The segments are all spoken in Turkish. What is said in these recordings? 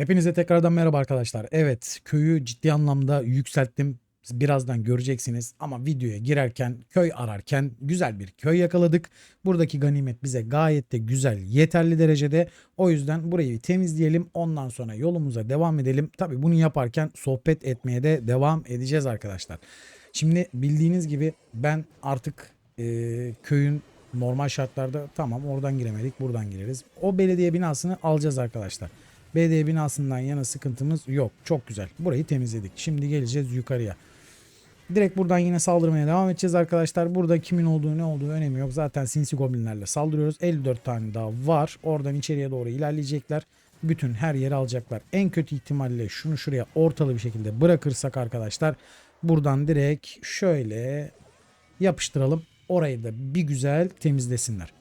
Hepinize tekrardan merhaba arkadaşlar. Evet köyü ciddi anlamda yükselttim. Birazdan göreceksiniz ama videoya girerken köy ararken güzel bir köy yakaladık. Buradaki ganimet bize gayet de güzel yeterli derecede. O yüzden burayı temizleyelim ondan sonra yolumuza devam edelim. Tabi bunu yaparken sohbet etmeye de devam edeceğiz arkadaşlar. Şimdi bildiğiniz gibi ben artık e, köyün normal şartlarda tamam oradan giremedik buradan gireriz. O belediye binasını alacağız arkadaşlar. BD binasından yana sıkıntımız yok. Çok güzel. Burayı temizledik. Şimdi geleceğiz yukarıya. Direkt buradan yine saldırmaya devam edeceğiz arkadaşlar. Burada kimin olduğu ne olduğu önemi yok. Zaten sinsi goblinlerle saldırıyoruz. 54 tane daha var. Oradan içeriye doğru ilerleyecekler. Bütün her yeri alacaklar. En kötü ihtimalle şunu şuraya ortalı bir şekilde bırakırsak arkadaşlar. Buradan direkt şöyle yapıştıralım. Orayı da bir güzel temizlesinler.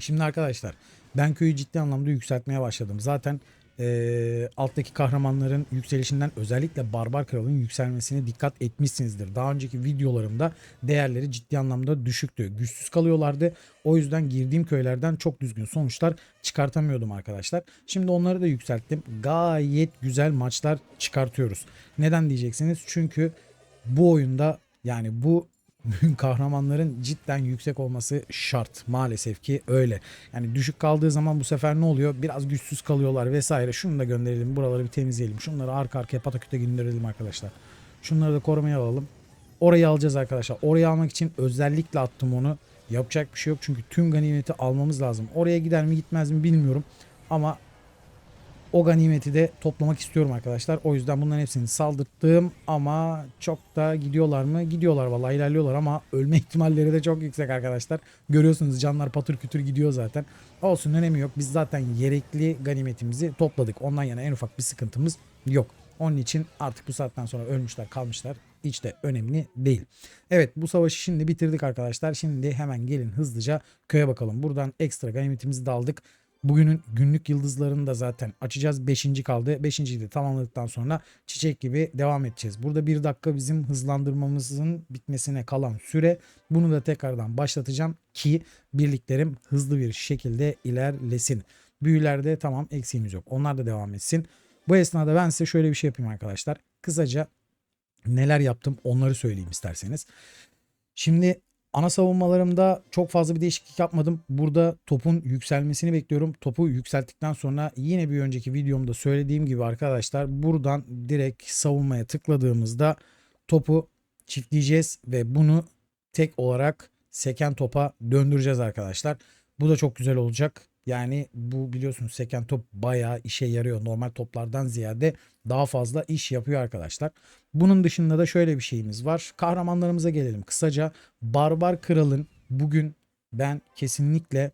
Şimdi arkadaşlar ben köyü ciddi anlamda yükseltmeye başladım. Zaten e, alttaki kahramanların yükselişinden özellikle Barbar Kral'ın yükselmesine dikkat etmişsinizdir. Daha önceki videolarımda değerleri ciddi anlamda düşüktü. Güçsüz kalıyorlardı. O yüzden girdiğim köylerden çok düzgün sonuçlar çıkartamıyordum arkadaşlar. Şimdi onları da yükselttim. Gayet güzel maçlar çıkartıyoruz. Neden diyeceksiniz? Çünkü bu oyunda yani bu kahramanların cidden yüksek olması şart. Maalesef ki öyle. Yani düşük kaldığı zaman bu sefer ne oluyor? Biraz güçsüz kalıyorlar vesaire. Şunu da gönderelim. Buraları bir temizleyelim. Şunları arka arkaya pataküte gönderelim arkadaşlar. Şunları da korumaya alalım. Orayı alacağız arkadaşlar. Orayı almak için özellikle attım onu. Yapacak bir şey yok çünkü tüm ganimeti almamız lazım. Oraya gider mi gitmez mi bilmiyorum. Ama o ganimeti de toplamak istiyorum arkadaşlar. O yüzden bunların hepsini saldırttım ama çok da gidiyorlar mı? Gidiyorlar vallahi ilerliyorlar ama ölme ihtimalleri de çok yüksek arkadaşlar. Görüyorsunuz canlar patır kütür gidiyor zaten. Olsun önemi yok. Biz zaten gerekli ganimetimizi topladık. Ondan yana en ufak bir sıkıntımız yok. Onun için artık bu saatten sonra ölmüşler kalmışlar. Hiç de önemli değil. Evet bu savaşı şimdi bitirdik arkadaşlar. Şimdi hemen gelin hızlıca köye bakalım. Buradan ekstra ganimetimizi de aldık. Bugünün günlük yıldızlarını da zaten açacağız. Beşinci kaldı. Beşinciyi de tamamladıktan sonra çiçek gibi devam edeceğiz. Burada bir dakika bizim hızlandırmamızın bitmesine kalan süre. Bunu da tekrardan başlatacağım ki birliklerim hızlı bir şekilde ilerlesin. Büyülerde tamam eksiğimiz yok. Onlar da devam etsin. Bu esnada ben size şöyle bir şey yapayım arkadaşlar. Kısaca neler yaptım onları söyleyeyim isterseniz. Şimdi Ana savunmalarımda çok fazla bir değişiklik yapmadım. Burada topun yükselmesini bekliyorum. Topu yükselttikten sonra yine bir önceki videomda söylediğim gibi arkadaşlar buradan direkt savunmaya tıkladığımızda topu çiftleyeceğiz ve bunu tek olarak seken topa döndüreceğiz arkadaşlar. Bu da çok güzel olacak. Yani bu biliyorsunuz seken top bayağı işe yarıyor. Normal toplardan ziyade daha fazla iş yapıyor arkadaşlar. Bunun dışında da şöyle bir şeyimiz var. Kahramanlarımıza gelelim. Kısaca Barbar Kral'ın bugün ben kesinlikle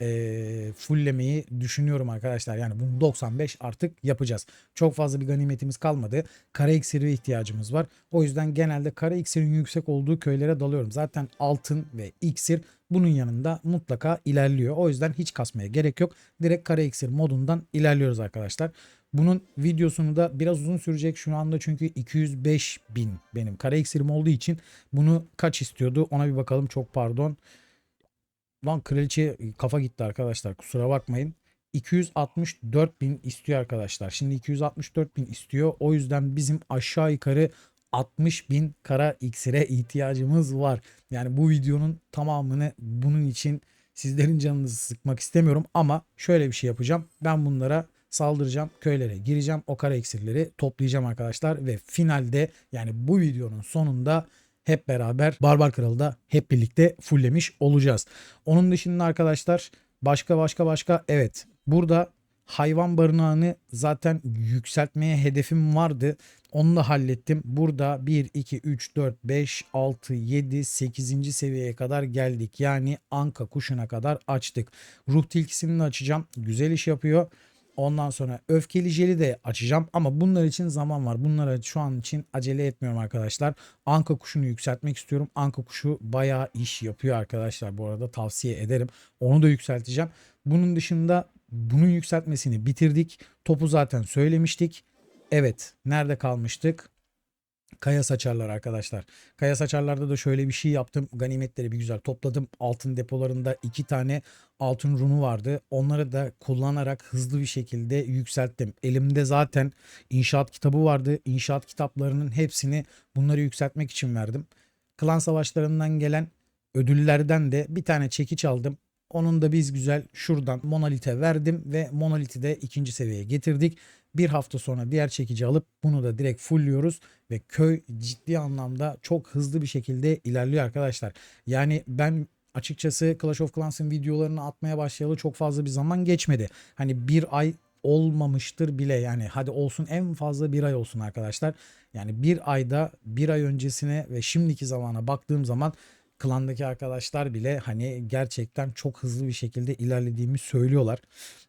e, fulllemeyi düşünüyorum arkadaşlar. Yani bunu 95 artık yapacağız. Çok fazla bir ganimetimiz kalmadı. Kara iksiri ihtiyacımız var. O yüzden genelde kara iksirin yüksek olduğu köylere dalıyorum. Zaten altın ve iksir bunun yanında mutlaka ilerliyor. O yüzden hiç kasmaya gerek yok. Direkt kara iksir modundan ilerliyoruz arkadaşlar. Bunun videosunu da biraz uzun sürecek şu anda çünkü 205 bin benim kara iksirim olduğu için bunu kaç istiyordu ona bir bakalım çok pardon. Lan kraliçe kafa gitti arkadaşlar kusura bakmayın. 264 bin istiyor arkadaşlar. Şimdi 264 bin istiyor. O yüzden bizim aşağı yukarı 60 bin kara iksire ihtiyacımız var. Yani bu videonun tamamını bunun için sizlerin canınızı sıkmak istemiyorum ama şöyle bir şey yapacağım. Ben bunlara saldıracağım. Köylere gireceğim. O kara iksirleri toplayacağım arkadaşlar ve finalde yani bu videonun sonunda hep beraber Barbar Kralı da hep birlikte fulllemiş olacağız. Onun dışında arkadaşlar başka başka başka evet burada hayvan barınağını zaten yükseltmeye hedefim vardı. Onu da hallettim. Burada 1, 2, 3, 4, 5, 6, 7, 8. seviyeye kadar geldik. Yani Anka kuşuna kadar açtık. Ruh tilkisini de açacağım. Güzel iş yapıyor. Ondan sonra öfkeli jeli de açacağım ama bunlar için zaman var. Bunlara şu an için acele etmiyorum arkadaşlar. Anka kuşunu yükseltmek istiyorum. Anka kuşu bayağı iş yapıyor arkadaşlar bu arada tavsiye ederim. Onu da yükselteceğim. Bunun dışında bunun yükseltmesini bitirdik. Topu zaten söylemiştik. Evet nerede kalmıştık? Kaya saçarlar arkadaşlar. Kaya saçarlarda da şöyle bir şey yaptım. Ganimetleri bir güzel topladım. Altın depolarında iki tane altın runu vardı. Onları da kullanarak hızlı bir şekilde yükselttim. Elimde zaten inşaat kitabı vardı. İnşaat kitaplarının hepsini bunları yükseltmek için verdim. Klan savaşlarından gelen ödüllerden de bir tane çekiç aldım. Onun da biz güzel şuradan monolite verdim ve monoliti de ikinci seviyeye getirdik. Bir hafta sonra diğer çekici alıp bunu da direkt fullliyoruz ve köy ciddi anlamda çok hızlı bir şekilde ilerliyor arkadaşlar. Yani ben açıkçası Clash of Clans'ın videolarını atmaya başlayalı çok fazla bir zaman geçmedi. Hani bir ay olmamıştır bile yani hadi olsun en fazla bir ay olsun arkadaşlar. Yani bir ayda bir ay öncesine ve şimdiki zamana baktığım zaman klandaki arkadaşlar bile hani gerçekten çok hızlı bir şekilde ilerlediğimi söylüyorlar.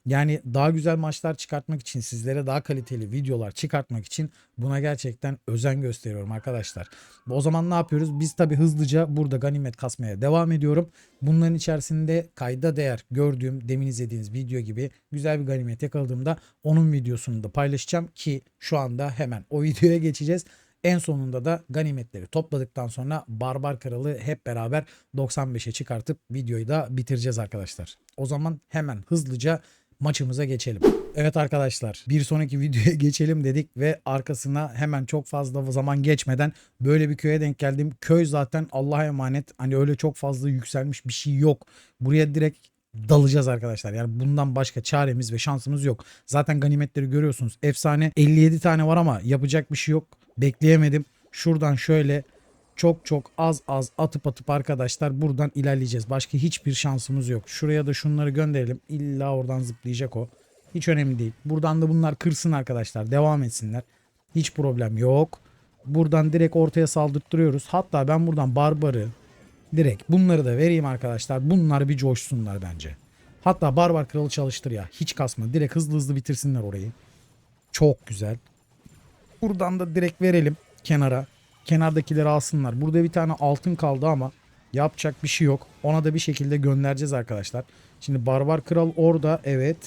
Yani daha güzel maçlar çıkartmak için sizlere daha kaliteli videolar çıkartmak için buna gerçekten özen gösteriyorum arkadaşlar. O zaman ne yapıyoruz? Biz tabi hızlıca burada ganimet kasmaya devam ediyorum. Bunların içerisinde kayda değer gördüğüm demin izlediğiniz video gibi güzel bir ganimet yakaladığımda onun videosunu da paylaşacağım ki şu anda hemen o videoya geçeceğiz. En sonunda da ganimetleri topladıktan sonra Barbar Kralı hep beraber 95'e çıkartıp videoyu da bitireceğiz arkadaşlar. O zaman hemen hızlıca maçımıza geçelim. Evet arkadaşlar bir sonraki videoya geçelim dedik ve arkasına hemen çok fazla zaman geçmeden böyle bir köye denk geldim. Köy zaten Allah'a emanet hani öyle çok fazla yükselmiş bir şey yok. Buraya direkt dalacağız arkadaşlar. Yani bundan başka çaremiz ve şansımız yok. Zaten ganimetleri görüyorsunuz. Efsane 57 tane var ama yapacak bir şey yok. Bekleyemedim. Şuradan şöyle çok çok az az atıp atıp arkadaşlar buradan ilerleyeceğiz. Başka hiçbir şansımız yok. Şuraya da şunları gönderelim. İlla oradan zıplayacak o. Hiç önemli değil. Buradan da bunlar kırsın arkadaşlar. Devam etsinler. Hiç problem yok. Buradan direkt ortaya saldırttırıyoruz. Hatta ben buradan barbarı direkt bunları da vereyim arkadaşlar. Bunlar bir coşsunlar bence. Hatta barbar kralı çalıştır ya. Hiç kasma. Direkt hızlı hızlı bitirsinler orayı. Çok güzel. Buradan da direkt verelim kenara. Kenardakileri alsınlar. Burada bir tane altın kaldı ama yapacak bir şey yok. Ona da bir şekilde göndereceğiz arkadaşlar. Şimdi Barbar Kral orada evet.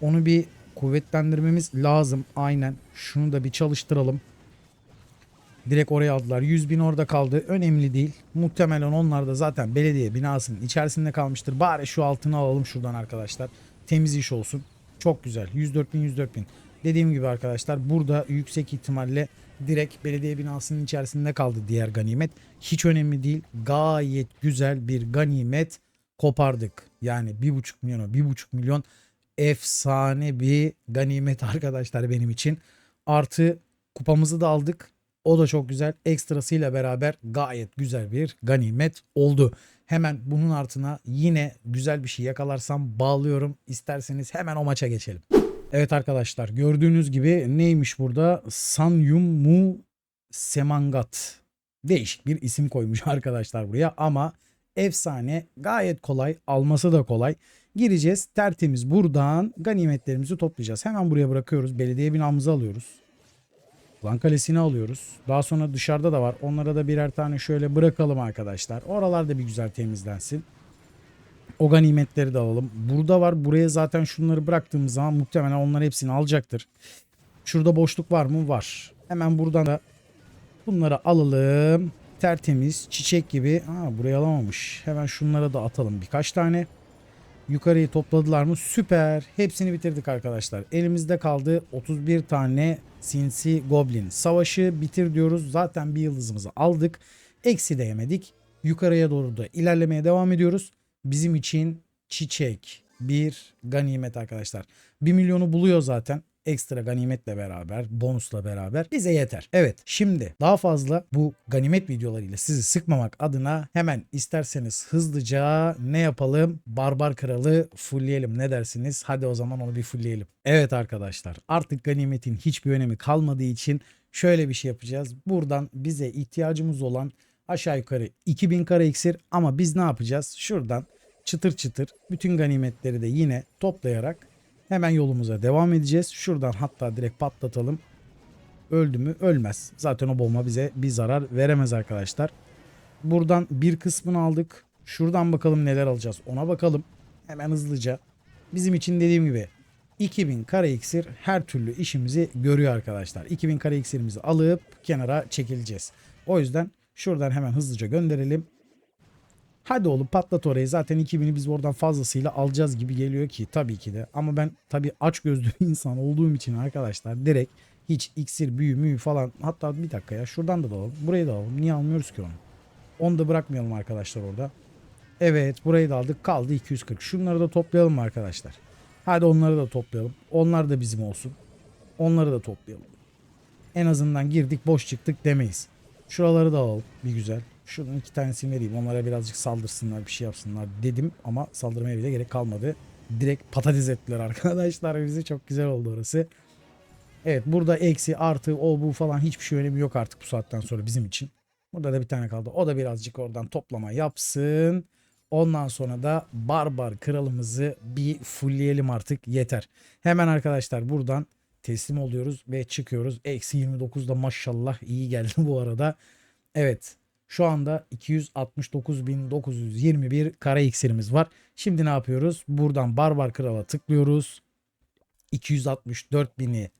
Onu bir kuvvetlendirmemiz lazım. Aynen. Şunu da bir çalıştıralım. Direkt oraya aldılar. 100 bin orada kaldı. Önemli değil. Muhtemelen onlar da zaten belediye binasının içerisinde kalmıştır. Bari şu altını alalım şuradan arkadaşlar. Temiz iş olsun. Çok güzel. 104 bin 104 bin. Dediğim gibi arkadaşlar burada yüksek ihtimalle direkt belediye binasının içerisinde kaldı diğer ganimet. Hiç önemli değil. Gayet güzel bir ganimet kopardık. Yani 1,5 milyon 1,5 milyon efsane bir ganimet arkadaşlar benim için. Artı kupamızı da aldık. O da çok güzel. Ekstrasıyla beraber gayet güzel bir ganimet oldu. Hemen bunun altına yine güzel bir şey yakalarsam bağlıyorum. İsterseniz hemen o maça geçelim. Evet arkadaşlar gördüğünüz gibi neymiş burada? Sanyum Mu Semangat. Değişik bir isim koymuş arkadaşlar buraya ama efsane gayet kolay alması da kolay. Gireceğiz tertemiz buradan ganimetlerimizi toplayacağız. Hemen buraya bırakıyoruz belediye binamızı alıyoruz. Lan kalesini alıyoruz. Daha sonra dışarıda da var. Onlara da birer tane şöyle bırakalım arkadaşlar. Oralar da bir güzel temizlensin. O ganimetleri de alalım. Burada var. Buraya zaten şunları bıraktığımız zaman muhtemelen onların hepsini alacaktır. Şurada boşluk var mı? Var. Hemen buradan da bunları alalım. Tertemiz çiçek gibi. Aa, buraya alamamış. Hemen şunlara da atalım birkaç tane. Yukarıyı topladılar mı? Süper. Hepsini bitirdik arkadaşlar. Elimizde kaldı 31 tane sinsi goblin. Savaşı bitir diyoruz. Zaten bir yıldızımızı aldık. Eksi de yemedik. Yukarıya doğru da ilerlemeye devam ediyoruz. Bizim için çiçek bir ganimet arkadaşlar. 1 milyonu buluyor zaten ekstra ganimetle beraber, bonusla beraber bize yeter. Evet şimdi daha fazla bu ganimet videolarıyla sizi sıkmamak adına hemen isterseniz hızlıca ne yapalım? Barbar Kralı fullleyelim ne dersiniz? Hadi o zaman onu bir fullleyelim. Evet arkadaşlar artık ganimetin hiçbir önemi kalmadığı için şöyle bir şey yapacağız. Buradan bize ihtiyacımız olan aşağı yukarı 2000 kara iksir ama biz ne yapacağız? Şuradan çıtır çıtır bütün ganimetleri de yine toplayarak Hemen yolumuza devam edeceğiz. Şuradan hatta direkt patlatalım. Öldü mü? Ölmez. Zaten o bomba bize bir zarar veremez arkadaşlar. Buradan bir kısmını aldık. Şuradan bakalım neler alacağız. Ona bakalım. Hemen hızlıca. Bizim için dediğim gibi 2000 kare iksir her türlü işimizi görüyor arkadaşlar. 2000 kare iksirimizi alıp kenara çekileceğiz. O yüzden şuradan hemen hızlıca gönderelim. Hadi oğlum patlat orayı. Zaten 2000'i biz oradan fazlasıyla alacağız gibi geliyor ki tabii ki de. Ama ben tabii aç gözlü insan olduğum için arkadaşlar direkt hiç iksir, büyü, müyü falan hatta bir dakika ya şuradan da alalım. Burayı da alalım. Niye almıyoruz ki onu? Onu da bırakmayalım arkadaşlar orada. Evet burayı da aldık. Kaldı 240. Şunları da toplayalım arkadaşlar? Hadi onları da toplayalım. Onlar da bizim olsun. Onları da toplayalım. En azından girdik boş çıktık demeyiz. Şuraları da alalım bir güzel. Şuradan iki tanesini vereyim. Onlara birazcık saldırsınlar bir şey yapsınlar dedim. Ama saldırmaya bile gerek kalmadı. Direkt patates ettiler arkadaşlar bizi. Çok güzel oldu orası. Evet burada eksi artı o bu falan hiçbir şey önemi yok artık bu saatten sonra bizim için. Burada da bir tane kaldı. O da birazcık oradan toplama yapsın. Ondan sonra da barbar kralımızı bir fullleyelim artık yeter. Hemen arkadaşlar buradan teslim oluyoruz ve çıkıyoruz. Eksi 29'da maşallah iyi geldi bu arada. Evet şu anda 269.921 kara iksirimiz var. Şimdi ne yapıyoruz? Buradan barbar krala tıklıyoruz. 264.000'i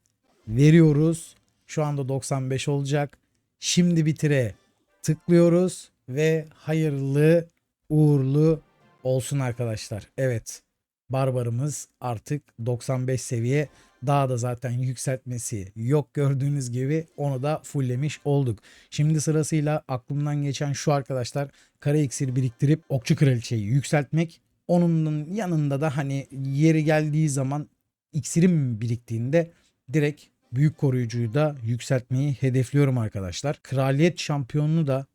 veriyoruz. Şu anda 95 olacak. Şimdi bitire tıklıyoruz ve hayırlı uğurlu olsun arkadaşlar. Evet. Barbarımız artık 95 seviye. Daha da zaten yükseltmesi yok gördüğünüz gibi onu da fulllemiş olduk. Şimdi sırasıyla aklımdan geçen şu arkadaşlar kara iksir biriktirip okçu kraliçeyi yükseltmek. Onun yanında da hani yeri geldiği zaman iksirim biriktiğinde direkt büyük koruyucuyu da yükseltmeyi hedefliyorum arkadaşlar. Kraliyet şampiyonunu da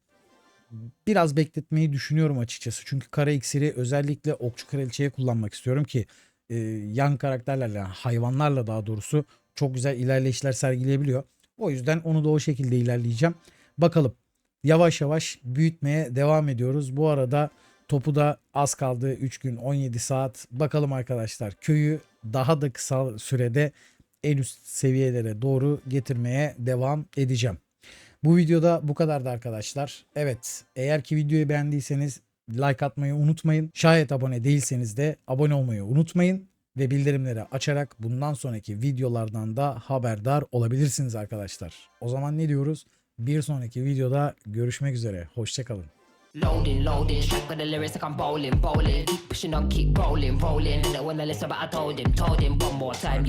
biraz bekletmeyi düşünüyorum açıkçası. Çünkü kara iksiri özellikle okçu kraliçeye kullanmak istiyorum ki e, yan karakterlerle yani hayvanlarla daha doğrusu çok güzel ilerleyişler sergileyebiliyor. O yüzden onu da o şekilde ilerleyeceğim. Bakalım yavaş yavaş büyütmeye devam ediyoruz. Bu arada topu da az kaldı 3 gün 17 saat. Bakalım arkadaşlar köyü daha da kısa sürede en üst seviyelere doğru getirmeye devam edeceğim. Bu videoda bu kadardı arkadaşlar. Evet eğer ki videoyu beğendiyseniz like atmayı unutmayın. Şayet abone değilseniz de abone olmayı unutmayın. Ve bildirimleri açarak bundan sonraki videolardan da haberdar olabilirsiniz arkadaşlar. O zaman ne diyoruz? Bir sonraki videoda görüşmek üzere. Hoşçakalın. Loading, loading, straight with the lyrics like I'm bowling, bowling. Keep pushing on, keep rolling, rolling. Don't wanna listen, but I told him, told him one more time.